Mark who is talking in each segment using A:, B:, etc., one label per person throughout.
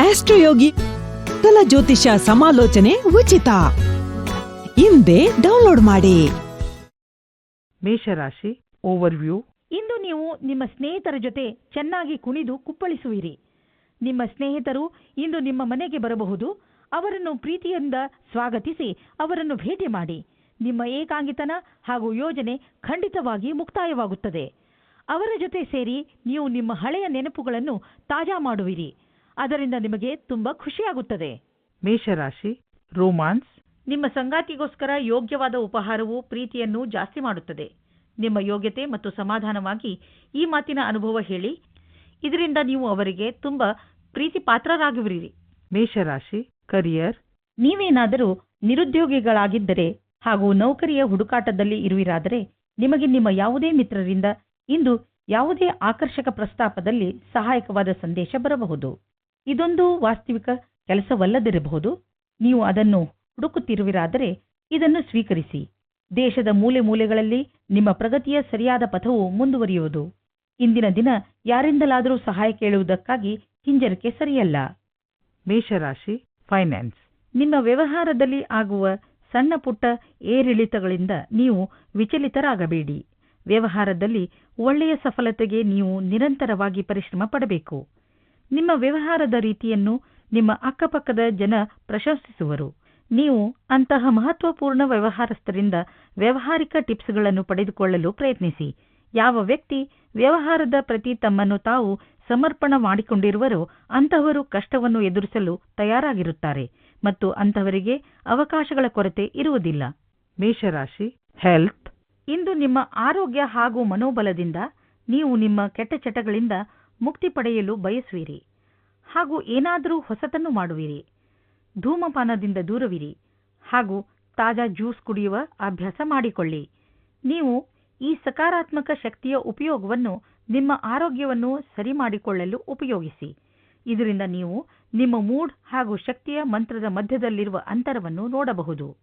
A: ಆಸ್ಟ್ರೋಯೋಗಿ ಕಲ ಜ್ಯೋತಿಷ ಸಮಾಲೋಚನೆ ಉಚಿತ. ಹಿಂದೆ ಡೌನ್ಲೋಡ್ ಮಾಡಿ.
B: ಮೇಷರಾಶಿ ಓವರ್ವ್ಯೂ.
C: ಇಂದು ನೀವು ನಿಮ್ಮ ಸ್ನೇಹಿತರ ಜೊತೆ ಚೆನ್ನಾಗಿ ಕುಣಿದು ಕುಪ್ಪಳಿಸುವಿರಿ. ನಿಮ್ಮ ಸ್ನೇಹಿತರು ಇಂದು ನಿಮ್ಮ ಮನೆಗೆ ಬರಬಹುದು. ಅವರನ್ನು ಪ್ರೀತಿಯಿಂದ ಸ್ವಾಗತಿಸಿ ಅವರನ್ನು ಭೇಟಿ ಮಾಡಿ. ನಿಮ್ಮ ಏಕಾಂಗಿತನ ಹಾಗೂ ಯೋಜನೆ ಖಂಡಿತವಾಗಿ ಮುಕ್ತಾಯವಾಗುತ್ತದೆ. ಅವರ ಜೊತೆ ಸೇರಿ ನೀವು ನಿಮ್ಮ ಹಳೆಯ ನೆನಪುಗಳನ್ನು ತಾಜಾ ಮಾಡುವಿರಿ. ಅದರಿಂದ ನಿಮಗೆ ತುಂಬಾ ಖುಷಿಯಾಗುತ್ತದೆ.
B: ಮೇಷರಾಶಿ ರೋಮಾನ್ಸ್.
C: ನಿಮ್ಮ ಸಂಗಾತಿಗೋಸ್ಕರ ಯೋಗ್ಯವಾದ ಉಪಹಾರವು ಪ್ರೀತಿಯನ್ನು ಜಾಸ್ತಿ ಮಾಡುತ್ತದೆ. ನಿಮ್ಮ ಯೋಗ್ಯತೆ ಮತ್ತು ಸಮಾಧಾನವಾಗಿ ಈ ಮಾತಿನ ಅನುಭವ ಹೇಳಿ. ಇದರಿಂದ ನೀವು ಅವರಿಗೆ ತುಂಬಾ ಪ್ರೀತಿ ಪಾತ್ರರಾಗುವಿರಿ
B: ಮೇಷರಾಶಿ ಕರಿಯರ್.
C: ನೀವೇನಾದರೂ ನಿರುದ್ಯೋಗಿಗಳಾಗಿದ್ದರೆ ಹಾಗೂ ನೌಕರಿಯ ಹುಡುಕಾಟದಲ್ಲಿ ಇರುವಿರಾದರೆ ನಿಮಗೆ ನಿಮ್ಮ ಯಾವುದೇ ಮಿತ್ರರಿಂದ ಇಂದು ಯಾವುದೇ ಆಕರ್ಷಕ ಪ್ರಸ್ತಾಪದಲ್ಲಿ ಸಹಾಯಕವಾದ ಸಂದೇಶ ಬರಬಹುದು. ಇದೊಂದು ವಾಸ್ತವಿಕ ಕೆಲಸವಲ್ಲದಿರಬಹುದು. ನೀವು ಅದನ್ನು ಹುಡುಕುತ್ತಿರುವಿರಾದರೆ ಇದನ್ನು ಸ್ವೀಕರಿಸಿ. ದೇಶದ ಮೂಲೆ ಮೂಲೆಗಳಲ್ಲಿ ನಿಮ್ಮ ಪ್ರಗತಿಯ ಸರಿಯಾದ ಪಥವು ಮುಂದುವರಿಯುವುದು. ಇಂದಿನ ದಿನ ಯಾರಿಂದಲಾದರೂ ಸಹಾಯ ಕೇಳುವುದಕ್ಕಾಗಿ ಹಿಂಜರಿಕೆ ಸರಿಯಲ್ಲ.
B: ಮೇಷರಾಶಿ ಫೈನಾನ್ಸ್.
C: ನಿಮ್ಮ ವ್ಯವಹಾರದಲ್ಲಿ ಆಗುವ ಸಣ್ಣ ಪುಟ್ಟ ಏರಿಳಿತಗಳಿಂದ ನೀವು ವಿಚಲಿತರಾಗಬೇಡಿ. ವ್ಯವಹಾರದಲ್ಲಿ ಒಳ್ಳೆಯ ಸಫಲತೆಗೆ ನೀವು ನಿರಂತರವಾಗಿ ಪರಿಶ್ರಮ ಪಡಬೇಕು. ನಿಮ್ಮ ವ್ಯವಹಾರದ ರೀತಿಯನ್ನು ನಿಮ್ಮ ಅಕ್ಕಪಕ್ಕದ ಜನ ಪ್ರಶಂಸಿಸುವರು. ನೀವು ಅಂತಹ ಮಹತ್ವಪೂರ್ಣ ವ್ಯವಹಾರಸ್ಥರಿಂದ ವ್ಯವಹಾರಿಕ ಟಿಪ್ಸ್ಗಳನ್ನು ಪಡೆದುಕೊಳ್ಳಲು ಪ್ರಯತ್ನಿಸಿ. ಯಾವ ವ್ಯಕ್ತಿ ವ್ಯವಹಾರದ ಪ್ರತಿ ತಮ್ಮನ್ನು ತಾವು ಸಮರ್ಪಣ ಮಾಡಿಕೊಂಡಿರುವರೋ ಅಂತಹವರು ಕಷ್ಟವನ್ನು ಎದುರಿಸಲು ತಯಾರಾಗಿರುತ್ತಾರೆ ಮತ್ತು ಅಂತಹವರಿಗೆ ಅವಕಾಶಗಳ ಕೊರತೆ ಇರುವುದಿಲ್ಲ.
B: ಮೇಷರಾಶಿ ಹೆಲ್ತ್
C: ಇಂದು ನಿಮ್ಮ ಆರೋಗ್ಯ ಹಾಗೂ ಮನೋಬಲದಿಂದ ನೀವು ನಿಮ್ಮ ಕೆಟ್ಟ ಚಟಗಳಿಂದ ಮುಕ್ತಿ ಪಡೆಯಲು ಬಯಸುವಿರಿ. ಹಾಗೂ ಏನಾದರೂ ಹೊಸತನ್ನು ಮಾಡುವಿರಿ. ಧೂಮಪಾನದಿಂದ ದೂರವಿರಿ. ಹಾಗೂ ತಾಜಾ ಜ್ಯೂಸ್ ಕುಡಿಯುವ ಅಭ್ಯಾಸ ಮಾಡಿಕೊಳ್ಳಿ. ನೀವು ಈ ಸಕಾರಾತ್ಮಕ ಶಕ್ತಿಯ ಉಪಯೋಗವನ್ನು ನಿಮ್ಮ ಆರೋಗ್ಯವನ್ನು ಸರಿ ಮಾಡಿಕೊಳ್ಳಲು ಉಪಯೋಗಿಸಿ. ಇದರಿಂದ ನೀವು ನಿಮ್ಮ ಮೂಡ್ ಹಾಗೂ ಶಕ್ತಿಯ ಮಂತ್ರದ ಮಧ್ಯದಲ್ಲಿರುವ ಅಂತರವನ್ನು ನೋಡಬಹುದು.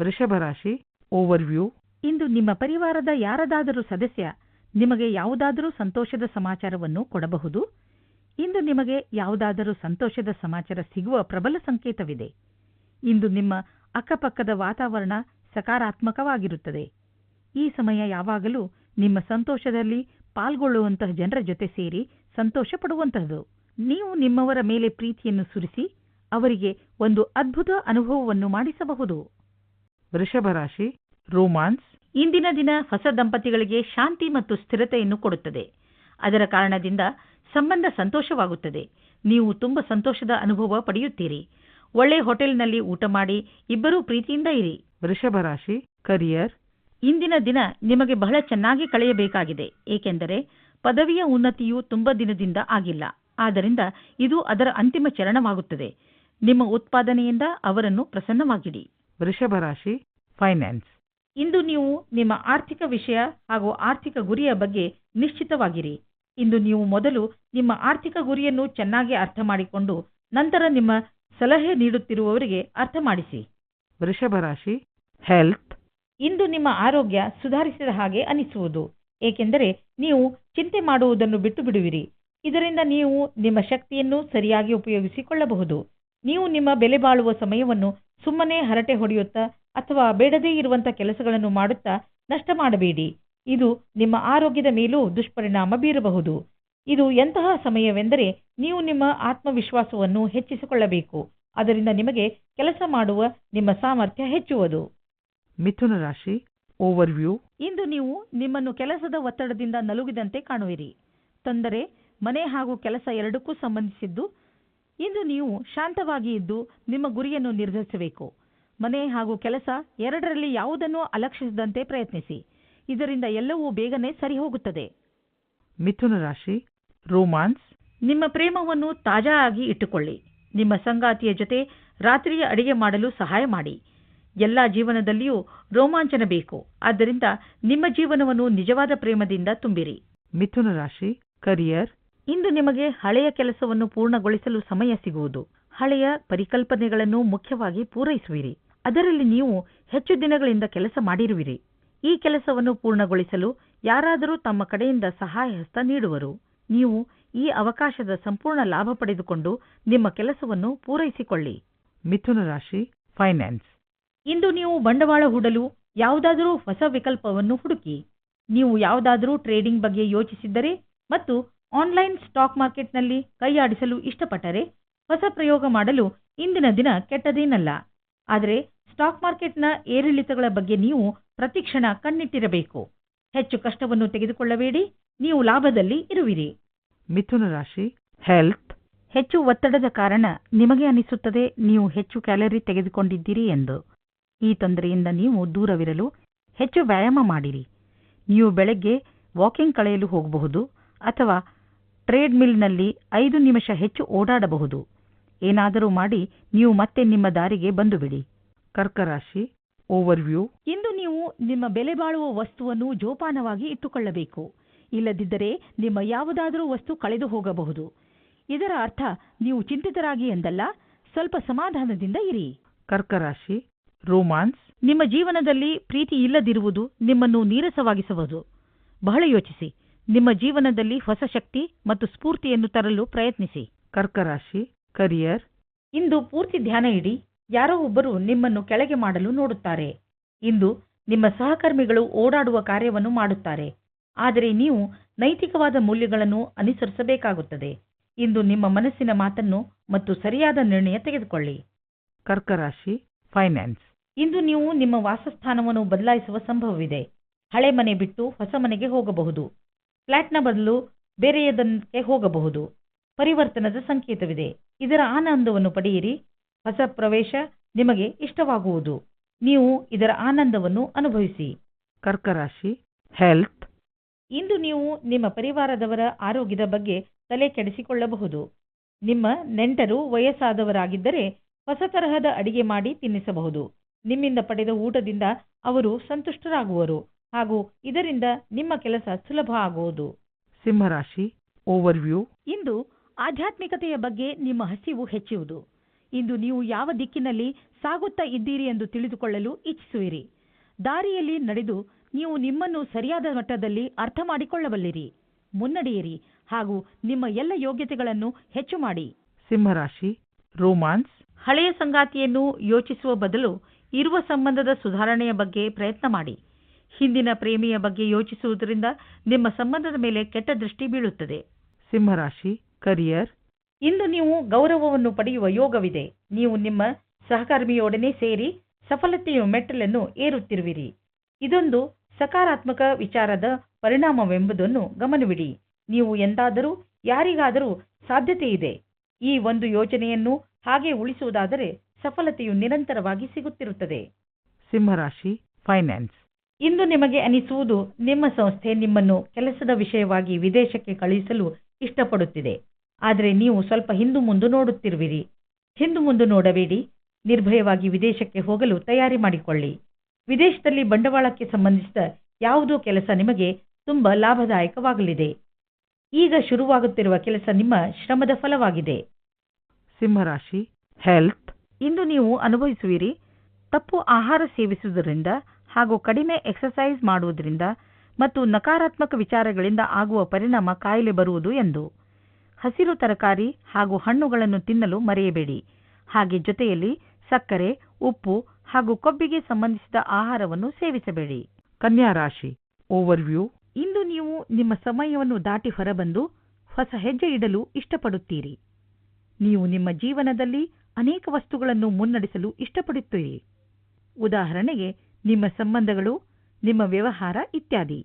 B: ವೃಷಭ ರಾಶಿ ಓವರ್ವ್ಯೂ
C: ಇಂದು ನಿಮ್ಮ ಪರಿವಾರದ ಯಾರದಾದರೂ ಸದಸ್ಯ ನಿಮಗೆ ಯಾವುದಾದರೂ ಸಂತೋಷದ ಸಮಾಚಾರವನ್ನು ಕೊಡಬಹುದು. ಇಂದು ನಿಮಗೆ ಯಾವುದಾದರೂ ಸಂತೋಷದ ಸಮಾಚಾರ ಸಿಗುವ ಪ್ರಬಲ ಸಂಕೇತವಿದೆ. ಇಂದು ನಿಮ್ಮ ಅಕ್ಕಪಕ್ಕದ ವಾತಾವರಣ ಸಕಾರಾತ್ಮಕವಾಗಿರುತ್ತದೆ. ಈ ಸಮಯ ಯಾವಾಗಲೂ ನಿಮ್ಮ ಸಂತೋಷದಲ್ಲಿ ಪಾಲ್ಗೊಳ್ಳುವಂತಹ ಜನರ ಜೊತೆ ಸೇರಿ ಸಂತೋಷ ಪಡುವಂತಹದು ನೀವು ನಿಮ್ಮವರ ಮೇಲೆ ಪ್ರೀತಿಯನ್ನು ಸುರಿಸಿ ಅವರಿಗೆ ಒಂದು ಅದ್ಭುತ ಅನುಭವವನ್ನು ಮಾಡಿಸಬಹುದು.
B: ವೃಷಭ ರಾಶಿ ರೋಮಾನ್ಸ್
C: ಇಂದಿನ ದಿನ ಹೊಸ ದಂಪತಿಗಳಿಗೆ ಶಾಂತಿ ಮತ್ತು ಸ್ಥಿರತೆಯನ್ನು ಕೊಡುತ್ತದೆ. ಅದರ ಕಾರಣದಿಂದ ಸಂಬಂಧ ಸಂತೋಷವಾಗುತ್ತದೆ. ನೀವು ತುಂಬ ಸಂತೋಷದ ಅನುಭವ ಪಡೆಯುತ್ತೀರಿ. ಒಳ್ಳೆ ಹೋಟೆಲ್ನಲ್ಲಿ ಊಟ ಮಾಡಿ ಇಬ್ಬರೂ ಪ್ರೀತಿಯಿಂದ ಇರಿ.
B: ವೃಷಭ ರಾಶಿ ಕರಿಯರ್.
C: ಇಂದಿನ ದಿನ ನಿಮಗೆ ಬಹಳ ಚೆನ್ನಾಗಿ ಕಳೆಯಬೇಕಾಗಿದೆ. ಏಕೆಂದರೆ ಪದವಿಯ ಉನ್ನತಿಯು ತುಂಬ ದಿನದಿಂದ ಆಗಿಲ್ಲ. ಆದ್ದರಿಂದ ಇದು ಅದರ ಅಂತಿಮ ಚರಣವಾಗುತ್ತದೆ. ನಿಮ್ಮ ಉತ್ಪಾದನೆಯಿಂದ ಅವರನ್ನು ಪ್ರಸನ್ನವಾಗಿಡಿ.
B: ವೃಷಭ ರಾಶಿ ಫೈನಾನ್ಸ್.
C: ಇಂದು ನೀವು ನಿಮ್ಮ ಆರ್ಥಿಕ ವಿಷಯ ಹಾಗೂ ಆರ್ಥಿಕ ಗುರಿಯ ಬಗ್ಗೆ ನಿಶ್ಚಿತವಾಗಿರಿ. ಇಂದು ನೀವು ಮೊದಲು ನಿಮ್ಮ ಆರ್ಥಿಕ ಗುರಿಯನ್ನು ಚೆನ್ನಾಗಿ ಅರ್ಥ ಮಾಡಿಕೊಂಡು ನಂತರ ನಿಮ್ಮ ಸಲಹೆ ನೀಡುತ್ತಿರುವವರಿಗೆ ಅರ್ಥ ಮಾಡಿಸಿ.
B: ವೃಷಭ ರಾಶಿ ಹೆಲ್ತ್
C: ಇಂದು ನಿಮ್ಮ ಆರೋಗ್ಯ ಸುಧಾರಿಸಿದ ಹಾಗೆ ಅನಿಸುವುದು. ಏಕೆಂದರೆ ನೀವು ಚಿಂತೆ ಮಾಡುವುದನ್ನು ಬಿಟ್ಟು ಬಿಡುವಿರಿ ಇದರಿಂದ ನೀವು ನಿಮ್ಮ ಶಕ್ತಿಯನ್ನು ಸರಿಯಾಗಿ ಉಪಯೋಗಿಸಿಕೊಳ್ಳಬಹುದು. ನೀವು ನಿಮ್ಮ ಬೆಲೆ ಬಾಳುವ ಸಮಯವನ್ನು ಸುಮ್ಮನೆ ಹರಟೆ ಹೊಡೆಯುತ್ತಾ ಅಥವಾ ಬೇಡದೇ ಇರುವಂಥ ಕೆಲಸಗಳನ್ನು ಮಾಡುತ್ತಾ ನಷ್ಟ ಮಾಡಬೇಡಿ. ಇದು ನಿಮ್ಮ ಆರೋಗ್ಯದ ಮೇಲೂ ದುಷ್ಪರಿಣಾಮ ಬೀರಬಹುದು. ಇದು ಎಂತಹ ಸಮಯವೆಂದರೆ ನೀವು ನಿಮ್ಮ ಆತ್ಮವಿಶ್ವಾಸವನ್ನು ಹೆಚ್ಚಿಸಿಕೊಳ್ಳಬೇಕು. ಅದರಿಂದ ನಿಮಗೆ ಕೆಲಸ ಮಾಡುವ ನಿಮ್ಮ ಸಾಮರ್ಥ್ಯ ಹೆಚ್ಚುವುದು.
B: ಮಿಥುನ ರಾಶಿ ಓವರ್ವ್ಯೂ
C: ಇಂದು ನೀವು ನಿಮ್ಮನ್ನು ಕೆಲಸದ ಒತ್ತಡದಿಂದ ನಲುಗಿದಂತೆ ಕಾಣುವಿರಿ. ತೊಂದರೆ ಮನೆ ಹಾಗೂ ಕೆಲಸ ಎರಡಕ್ಕೂ ಸಂಬಂಧಿಸಿದ್ದು ಇಂದು ನೀವು ಶಾಂತವಾಗಿ ಇದ್ದು ನಿಮ್ಮ ಗುರಿಯನ್ನು ನಿರ್ಧರಿಸಬೇಕು. ಮನೆ ಹಾಗೂ ಕೆಲಸ ಎರಡರಲ್ಲಿ ಯಾವುದನ್ನೂ ಅಲಕ್ಷಿಸದಂತೆ ಪ್ರಯತ್ನಿಸಿ. ಇದರಿಂದ ಎಲ್ಲವೂ ಬೇಗನೆ ಸರಿ ಹೋಗುತ್ತದೆ
B: ಮಿಥುನ ರಾಶಿ ರೋಮಾನ್ಸ್.
C: ನಿಮ್ಮ ಪ್ರೇಮವನ್ನು ತಾಜಾ ಆಗಿ ಇಟ್ಟುಕೊಳ್ಳಿ. ನಿಮ್ಮ ಸಂಗಾತಿಯ ಜೊತೆ ರಾತ್ರಿಯ ಅಡಿಗೆ ಮಾಡಲು ಸಹಾಯ ಮಾಡಿ. ಎಲ್ಲ ಜೀವನದಲ್ಲಿಯೂ ರೋಮಾಂಚನ ಬೇಕು. ಆದ್ದರಿಂದ ನಿಮ್ಮ ಜೀವನವನ್ನು ನಿಜವಾದ ಪ್ರೇಮದಿಂದ ತುಂಬಿರಿ.
B: ಮಿಥುನ ರಾಶಿ ಕರಿಯರ್.
C: ಇಂದು ನಿಮಗೆ ಹಳೆಯ ಕೆಲಸವನ್ನು ಪೂರ್ಣಗೊಳಿಸಲು ಸಮಯ ಸಿಗುವುದು. ಹಳೆಯ ಪರಿಕಲ್ಪನೆಗಳನ್ನು ಮುಖ್ಯವಾಗಿ ಪೂರೈಸುವಿರಿ. ಅದರಲ್ಲಿ ನೀವು ಹೆಚ್ಚು ದಿನಗಳಿಂದ ಕೆಲಸ ಮಾಡಿರುವಿರಿ. ಈ ಕೆಲಸವನ್ನು ಪೂರ್ಣಗೊಳಿಸಲು ಯಾರಾದರೂ ತಮ್ಮ ಕಡೆಯಿಂದ ಸಹಾಯ ಹಸ್ತ ನೀಡುವರು. ನೀವು ಈ ಅವಕಾಶದ ಸಂಪೂರ್ಣ ಲಾಭ ಪಡೆದುಕೊಂಡು ನಿಮ್ಮ ಕೆಲಸವನ್ನು ಪೂರೈಸಿಕೊಳ್ಳಿ.
B: ಮಿಥುನ ರಾಶಿ ಫೈನಾನ್ಸ್
C: ಇಂದು ನೀವು ಬಂಡವಾಳ ಹೂಡಲು ಯಾವುದಾದರೂ ಹೊಸ ವಿಕಲ್ಪವನ್ನು ಹುಡುಕಿ. ನೀವು ಯಾವುದಾದರೂ ಟ್ರೇಡಿಂಗ್ ಬಗ್ಗೆ ಯೋಚಿಸಿದ್ದರೆ ಮತ್ತು ಆನ್ಲೈನ್ ಸ್ಟಾಕ್ ಮಾರ್ಕೆಟ್ನಲ್ಲಿ ಕೈಯಾಡಿಸಲು ಇಷ್ಟಪಟ್ಟರೆ ಹೊಸ ಪ್ರಯೋಗ ಮಾಡಲು ಇಂದಿನ ದಿನ ಕೆಟ್ಟದೇನಲ್ಲ. ಆದರೆ ಸ್ಟಾಕ್ ಮಾರ್ಕೆಟ್ನ ಏರಿಳಿತಗಳ ಬಗ್ಗೆ ನೀವು ಪ್ರತಿಕ್ಷಣ ಕಣ್ಣಿಟ್ಟಿರಬೇಕು. ಹೆಚ್ಚು ಕಷ್ಟವನ್ನು ತೆಗೆದುಕೊಳ್ಳಬೇಡಿ. ನೀವು ಲಾಭದಲ್ಲಿ ಇರುವಿರಿ.
B: ಮಿಥುನ ರಾಶಿ ಹೆಲ್ತ್
C: ಹೆಚ್ಚು ಒತ್ತಡದ ಕಾರಣ ನಿಮಗೆ ಅನಿಸುತ್ತದೆ ನೀವು ಹೆಚ್ಚು ಕ್ಯಾಲರಿ ತೆಗೆದುಕೊಂಡಿದ್ದೀರಿ ಎಂದು. ಈ ತೊಂದರೆಯಿಂದ ನೀವು ದೂರವಿರಲು ಹೆಚ್ಚು ವ್ಯಾಯಾಮ ಮಾಡಿರಿ. ನೀವು ಬೆಳಗ್ಗೆ ವಾಕಿಂಗ್ ಕಳೆಯಲು ಹೋಗಬಹುದು ಅಥವಾ ಟ್ರೇಡ್ಮಿಲ್ನಲ್ಲಿ ಐದು ನಿಮಿಷ ಹೆಚ್ಚು ಓಡಾಡಬಹುದು. ಏನಾದರೂ ಮಾಡಿ ನೀವು ಮತ್ತೆ ನಿಮ್ಮ ದಾರಿಗೆ ಬಂದು ಬಿಡಿ
B: ಓವರ್ ವ್ಯೂ ಓವರ್ವ್ಯೂ
C: ಇಂದು ನೀವು ನಿಮ್ಮ ಬೆಲೆ ಬಾಳುವ ವಸ್ತುವನ್ನು ಜೋಪಾನವಾಗಿ ಇಟ್ಟುಕೊಳ್ಳಬೇಕು. ಇಲ್ಲದಿದ್ದರೆ ನಿಮ್ಮ ಯಾವುದಾದರೂ ವಸ್ತು ಕಳೆದು ಹೋಗಬಹುದು. ಇದರ ಅರ್ಥ ನೀವು ಚಿಂತಿತರಾಗಿ ಎಂದಲ್ಲ ಸ್ವಲ್ಪ ಸಮಾಧಾನದಿಂದ ಇರಿ.
B: ಕರ್ಕರಾಶಿ ರೋಮಾನ್ಸ್
C: ನಿಮ್ಮ ಜೀವನದಲ್ಲಿ ಪ್ರೀತಿ ಇಲ್ಲದಿರುವುದು ನಿಮ್ಮನ್ನು ನೀರಸವಾಗಿಸಬಹುದು ಬಹಳ ಯೋಚಿಸಿ. ನಿಮ್ಮ ಜೀವನದಲ್ಲಿ ಹೊಸ ಶಕ್ತಿ ಮತ್ತು ಸ್ಫೂರ್ತಿಯನ್ನು ತರಲು ಪ್ರಯತ್ನಿಸಿ.
B: ಕರ್ಕರಾಶಿ ಕರಿಯರ್
C: ಇಂದು ಪೂರ್ತಿ ಧ್ಯಾನ ಇಡಿ. ಯಾರೋ ಒಬ್ಬರು ನಿಮ್ಮನ್ನು ಕೆಳಗೆ ಮಾಡಲು ನೋಡುತ್ತಾರೆ. ಇಂದು ನಿಮ್ಮ ಸಹಕರ್ಮಿಗಳು ಓಡಾಡುವ ಕಾರ್ಯವನ್ನು ಮಾಡುತ್ತಾರೆ. ಆದರೆ ನೀವು ನೈತಿಕವಾದ ಮೌಲ್ಯಗಳನ್ನು ಅನುಸರಿಸಬೇಕಾಗುತ್ತದೆ. ಇಂದು ನಿಮ್ಮ ಮನಸ್ಸಿನ ಮಾತನ್ನು ಮತ್ತು ಸರಿಯಾದ ನಿರ್ಣಯ ತೆಗೆದುಕೊಳ್ಳಿ.
B: ಕರ್ಕರಾಶಿ ಫೈನಾನ್ಸ್
C: ಇಂದು ನೀವು ನಿಮ್ಮ ವಾಸಸ್ಥಾನವನ್ನು ಬದಲಾಯಿಸುವ ಸಂಭವವಿದೆ. ಹಳೆ ಮನೆ ಬಿಟ್ಟು ಹೊಸ ಮನೆಗೆ ಹೋಗಬಹುದು. ಫ್ಲಾಟ್ನ ಬದಲು ಬೇರೆಯದಕ್ಕೆ ಹೋಗಬಹುದು. ಪರಿವರ್ತನದ ಸಂಕೇತವಿದೆ. ಇದರ ಆನಂದವನ್ನು ಪಡೆಯಿರಿ. ಹೊಸ ಪ್ರವೇಶ ನಿಮಗೆ ಇಷ್ಟವಾಗುವುದು. ನೀವು ಇದರ ಆನಂದವನ್ನು ಅನುಭವಿಸಿ.
B: ಕರ್ಕರಾಶಿ ಹೆಲ್ತ್
C: ಇಂದು ನೀವು ನಿಮ್ಮ ಪರಿವಾರದವರ ಆರೋಗ್ಯದ ಬಗ್ಗೆ ತಲೆ ಕೆಡಿಸಿಕೊಳ್ಳಬಹುದು. ನಿಮ್ಮ ನೆಂಟರು ವಯಸ್ಸಾದವರಾಗಿದ್ದರೆ ಹೊಸ ತರಹದ ಅಡಿಗೆ ಮಾಡಿ ತಿನ್ನಿಸಬಹುದು. ನಿಮ್ಮಿಂದ ಪಡೆದ ಊಟದಿಂದ ಅವರು ಸಂತುಷ್ಟರಾಗುವರು ಹಾಗೂ ಇದರಿಂದ ನಿಮ್ಮ ಕೆಲಸ ಸುಲಭ ಆಗುವುದು.
B: ಸಿಂಹರಾಶಿ ಓವರ್ವ್ಯೂ
C: ಇಂದು ಆಧ್ಯಾತ್ಮಿಕತೆಯ ಬಗ್ಗೆ ನಿಮ್ಮ ಹಸಿವು ಹೆಚ್ಚುವುದು. ಇಂದು ನೀವು ಯಾವ ದಿಕ್ಕಿನಲ್ಲಿ ಸಾಗುತ್ತಾ ಇದ್ದೀರಿ ಎಂದು ತಿಳಿದುಕೊಳ್ಳಲು ಇಚ್ಛಿಸುವಿರಿ. ದಾರಿಯಲ್ಲಿ ನಡೆದು ನೀವು ನಿಮ್ಮನ್ನು ಸರಿಯಾದ ಮಟ್ಟದಲ್ಲಿ ಅರ್ಥ ಮಾಡಿಕೊಳ್ಳಬಲ್ಲಿರಿ. ಮುನ್ನಡೆಯಿರಿ ಹಾಗೂ ನಿಮ್ಮ ಎಲ್ಲ ಯೋಗ್ಯತೆಗಳನ್ನು ಹೆಚ್ಚು ಮಾಡಿ.
B: ಸಿಂಹರಾಶಿ ರೋಮಾನ್ಸ್.
C: ಹಳೆಯ ಸಂಗಾತಿಯನ್ನು ಯೋಚಿಸುವ ಬದಲು ಇರುವ ಸಂಬಂಧದ ಸುಧಾರಣೆಯ ಬಗ್ಗೆ ಪ್ರಯತ್ನ ಮಾಡಿ. ಹಿಂದಿನ ಪ್ರೇಮಿಯ ಬಗ್ಗೆ ಯೋಚಿಸುವುದರಿಂದ ನಿಮ್ಮ ಸಂಬಂಧದ ಮೇಲೆ ಕೆಟ್ಟ ದೃಷ್ಟಿ ಬೀಳುತ್ತದೆ.
B: ಸಿಂಹರಾಶಿ ಕರಿಯರ್.
C: ಇಂದು ನೀವು ಗೌರವವನ್ನು ಪಡೆಯುವ ಯೋಗವಿದೆ. ನೀವು ನಿಮ್ಮ ಸಹಕರ್ಮಿಯೊಡನೆ ಸೇರಿ ಸಫಲತೆಯ ಮೆಟ್ಟಲನ್ನು ಏರುತ್ತಿರುವಿರಿ. ಇದೊಂದು ಸಕಾರಾತ್ಮಕ ವಿಚಾರದ ಪರಿಣಾಮವೆಂಬುದನ್ನು ಗಮನವಿಡಿ. ನೀವು ಎಂದಾದರೂ ಯಾರಿಗಾದರೂ ಸಾಧ್ಯತೆ ಇದೆ ಈ ಒಂದು ಯೋಜನೆಯನ್ನು ಹಾಗೆ ಉಳಿಸುವುದಾದರೆ ಸಫಲತೆಯು ನಿರಂತರವಾಗಿ ಸಿಗುತ್ತಿರುತ್ತದೆ.
B: ಸಿಂಹರಾಶಿ ಫೈನಾನ್ಸ್.
C: ಇಂದು ನಿಮಗೆ ಅನಿಸುವುದು ನಿಮ್ಮ ಸಂಸ್ಥೆ ನಿಮ್ಮನ್ನು ಕೆಲಸದ ವಿಷಯವಾಗಿ ವಿದೇಶಕ್ಕೆ ಕಳುಹಿಸಲು ಇಷ್ಟಪಡುತ್ತಿದೆ. ಆದರೆ ನೀವು ಸ್ವಲ್ಪ ಹಿಂದು ಮುಂದು ನೋಡುತ್ತಿರುವಿರಿ. ಹಿಂದು ಮುಂದು ನೋಡಬೇಡಿ. ನಿರ್ಭಯವಾಗಿ ವಿದೇಶಕ್ಕೆ ಹೋಗಲು ತಯಾರಿ ಮಾಡಿಕೊಳ್ಳಿ. ವಿದೇಶದಲ್ಲಿ ಬಂಡವಾಳಕ್ಕೆ ಸಂಬಂಧಿಸಿದ ಯಾವುದೋ ಕೆಲಸ ನಿಮಗೆ ತುಂಬ ಲಾಭದಾಯಕವಾಗಲಿದೆ. ಈಗ ಶುರುವಾಗುತ್ತಿರುವ ಕೆಲಸ ನಿಮ್ಮ ಶ್ರಮದ ಫಲವಾಗಿದೆ.
B: ಸಿಂಹರಾಶಿ ಹೆಲ್ತ್
C: ಇಂದು ನೀವು ಅನುಭವಿಸುವಿರಿ. ತಪ್ಪು ಆಹಾರ ಸೇವಿಸುವುದರಿಂದ ಹಾಗೂ ಕಡಿಮೆ ಎಕ್ಸರ್ಸೈಸ್ ಮಾಡುವುದರಿಂದ ಮತ್ತು ನಕಾರಾತ್ಮಕ ವಿಚಾರಗಳಿಂದ ಆಗುವ ಪರಿಣಾಮ ಕಾಯಿಲೆ ಬರುವುದು ಎಂದು. ಹಸಿರು ತರಕಾರಿ ಹಾಗೂ ಹಣ್ಣುಗಳನ್ನು ತಿನ್ನಲು ಮರೆಯಬೇಡಿ. ಹಾಗೆ ಜೊತೆಯಲ್ಲಿ ಸಕ್ಕರೆ ಉಪ್ಪು ಹಾಗೂ ಕೊಬ್ಬಿಗೆ ಸಂಬಂಧಿಸಿದ ಆಹಾರವನ್ನು ಸೇವಿಸಬೇಡಿ.
B: ಕನ್ಯಾ ರಾಶಿ ಓವರ್ವ್ಯೂ
C: ಇಂದು ನೀವು ನಿಮ್ಮ ಸಮಯವನ್ನು ದಾಟಿ ಹೊರಬಂದು ಹೊಸ ಹೆಜ್ಜೆ ಇಡಲು ಇಷ್ಟಪಡುತ್ತೀರಿ. ನೀವು ನಿಮ್ಮ ಜೀವನದಲ್ಲಿ ಅನೇಕ ವಸ್ತುಗಳನ್ನು ಮುನ್ನಡೆಸಲು ಇಷ್ಟಪಡುತ್ತೀರಿ. ಉದಾಹರಣೆಗೆ ನಿಮ್ಮ ಸಂಬಂಧಗಳು ನಿಮ್ಮ ವ್ಯವಹಾರ ಇತ್ಯಾದಿ.